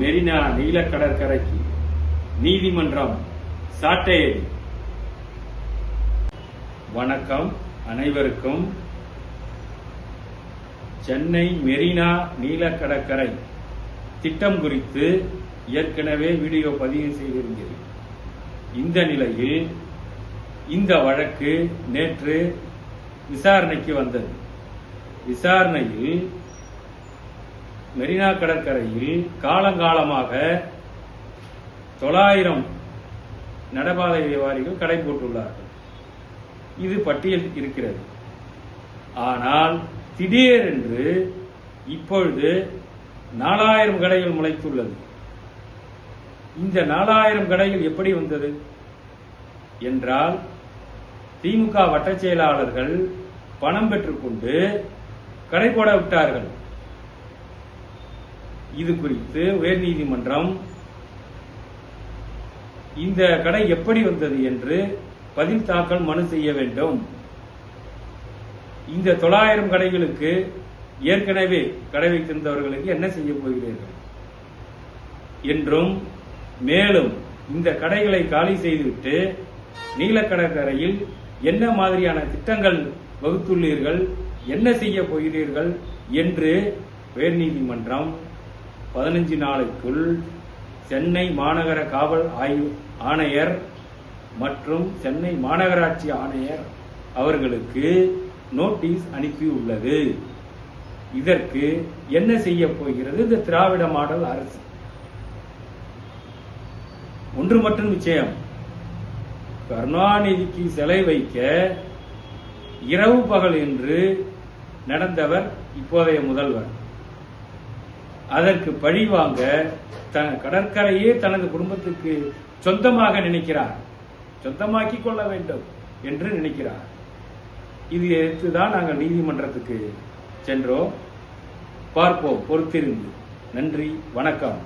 மெரினா நீல கடற்கரைக்கு நீதிமன்றம் சாட்டையடி. வணக்கம் அனைவருக்கும். சென்னை மெரினா நீல கடற்கரை திட்டம் குறித்து ஏற்கனவே வீடியோ பதிவு செய்திருந்தேன். இந்த நிலையில் இந்த வழக்கு நேற்று விசாரணைக்கு வந்தது. விசாரணையில் மெரினா கடற்கரையில் காலங்காலமாக தொள்ளாயிரம் நடபாதை வியாபாரிகள் கடை போட்டுள்ளார்கள். இது பட்டியல் இருக்கிறது. ஆனால் திடீரென்று இப்பொழுது நாலாயிரம் கடைகள் முளைத்துள்ளது. இந்த நாலாயிரம் கடைகள் எப்படி வந்தது? என்றால் திமுக வட்டச் செயலாளர்கள் பணம் பெற்றுக்கொண்டு கடை போட விட்டார்கள். இது குறித்து உயர்நீதிமன்றம் இந்த கடை எப்படி வந்தது என்று பதில் தாக்கல் மனு செய்ய வேண்டும். இந்த தொள்ளாயிரம் கடைகளுக்கு ஏற்கனவே கடை வைத்திருந்தவர்களுக்கு என்ன செய்ய போகிறீர்கள்? என்றும் மேலும் இந்த கடைகளை காலி செய்துவிட்டு நீலக்கடற்கரையில் என்ன மாதிரியான திட்டங்கள் வகுத்துள்ளீர்கள்? என்ன செய்ய போகிறீர்கள்? என்று உயர்நீதிமன்றம் பதினஞ்சு நாளுக்குள் சென்னை மாநகர காவல் ஆய்வு ஆணையர் மற்றும் சென்னை மாநகராட்சி ஆணையர் அவர்களுக்கு நோட்டீஸ் அனுப்பியுள்ளது. இதற்கு என்ன செய்ய போகிறது? இந்த திராவிட மாடல் அரசு. ஒன்று மட்டும் நிச்சயம். கருணாநிதிக்கு சிலை வைக்க இரவு பகல் என்று நடந்தவர் இப்போதைய முதல்வர். அதற்கு பழி வாங்க தன் கடற்கரையே தனது குடும்பத்துக்கு சொந்தமாக நினைக்கிறார். சொந்தமாக்கி கொள்ள வேண்டும் என்று நினைக்கிறார். இது எடுத்துதான் நாங்கள் நீதிமன்றத்துக்கு சென்றோம். பார்ப்போம் பொறுத்திருந்து. நன்றி வணக்கம்.